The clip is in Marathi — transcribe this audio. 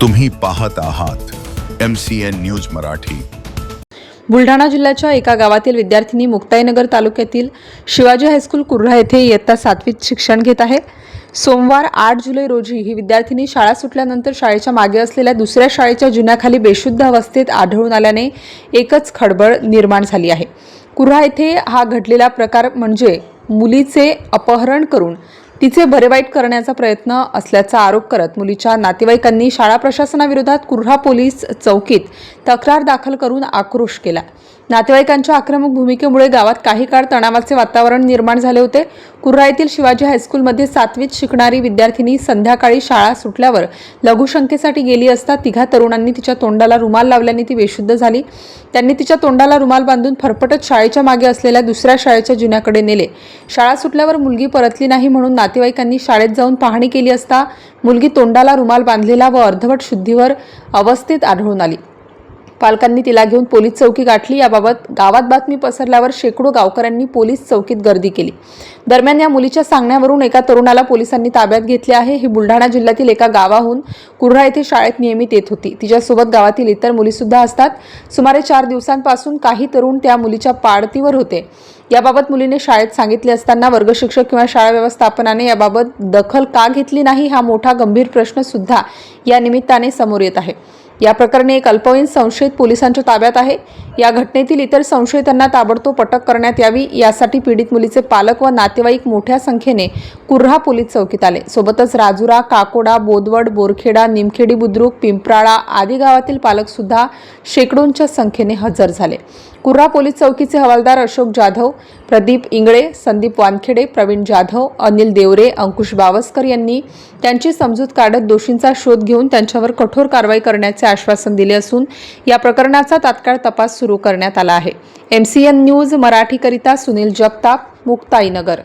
तुम्ही पाहत आहात M C N news Marathi. Buldhana जिल्ह्याच्या एका गावातील विद्यार्थिनी मुक्ताईनगर तालुक्यातील शिवाजी हायस्कूल कुर्हा येथे इयत्ता सातवीत शिक्षण घेत आहे. सोमवार आठ जुलै रोजी ही विद्यार्थिनी शाळा सुटल्यानंतर शाळेच्या मागे असलेल्या दुसऱ्या शाळेच्या जुन्याखाली बेशुद्ध अवस्थेत आढळून आल्याने एकच खळबळ निर्माण झाली आहे. कुर्हा येथे हा घडलेला प्रकार म्हणजे मुलीचे अपहरण करून तिचे भरेवाईट करण्याचा प्रयत्न असल्याचा आरोप करत मुलीच्या नातेवाईकांनी शाळा प्रशासनाविरोधात कुर्हा पोलीस चौकीत तक्रार दाखल करून आक्रोश केला. नातेवाईकांच्या आक्रमक भूमिकेमुळे गावात काही काळ तणावाचे वातावरण निर्माण झाले होते. कुर्हा येथील शिवाजी हायस्कूलमध्ये सातवीत शिकणारी विद्यार्थिनी संध्याकाळी शाळा सुटल्यावर लघुशंकेसाठी गेली असता तिघा तरुणांनी तिच्या तोंडाला रुमाल लावल्याने ती बेशुद्ध झाली. त्यांनी तिच्या तोंडाला रुमाल बांधून फरफटत शाळेच्या मागे असलेल्या दुसऱ्या शाळेच्या जुन्याकडे नेले. शाळा सुटल्यावर मुलगी परतली नाही म्हणून नातेवाईकांनी शाळेत जाऊन पाहणी केली असता मुलगी तोंडाला रुमाल बांधलेला व अर्धवट शुद्धीवर अवस्थेत आढळून आली. पालकांनी तिला घेऊन पोलीस चौकी गाठली. याबाबत गावात बातमी पसरल्यावर शेकडो गावकऱ्यांनी पोलीस चौकीत गर्दी केली. दरम्यान या मुलीच्या सांगण्यावरून एका तरुणाला पोलिसांनी ताब्यात घेतले आहे. ही बुलढाणा जिल्ह्यातील एका गावाहून कुर्हा येथे शाळेत नियमित येत होती. तिच्यासोबत गावातील इतर मुलीसुद्धा असतात. सुमारे चार दिवसांपासून काही तरुण त्या मुलीच्या पाडतीवर होते. याबाबत मुलीने शाळेत सांगितले असताना वर्गशिक्षक किंवा शाळा व्यवस्थापनाने याबाबत दखल का घेतली नाही हा मोठा गंभीर प्रश्न सुद्धा या निमित्ताने समोर येत आहे. या प्रकरणी एक अल्पवयीन संशयित पोलिसांच्या ताब्यात आहे. या घटनेतील इतर संशयितांना ताबडतोब अटक करण्यात यावी. यासाठी पीडित मुलीचे पालक व नातेवाईक मोठ्या संख्येने कुर्हा पोलीस चौकीत आले. सोबतच राजुरा काकोडा बोदवड बोरखेडा निमखेडी बुद्रुक पिंपराळा आदी गावातील पालक सुद्धा शेकडोंच्या संख्येने हजर झाले. कुर्हा पोलीस चौकीचे हवालदार अशोक जाधव प्रदीप इंगळे संदीप वानखेडे प्रवीण जाधव अनिल देवरे अंकुश बावस्कर यांनी त्यांची समजूत काढत दोषींचा शोध घेऊन त्यांच्यावर कठोर कारवाई करण्याचे आश्वासन दिले असून या प्रकरणाचा तात्काळ तपास सुरू करण्यात आला आहे. एम सी एन न्यूज मराठीकरिता सुनील जगताप मुक्ताईनगर.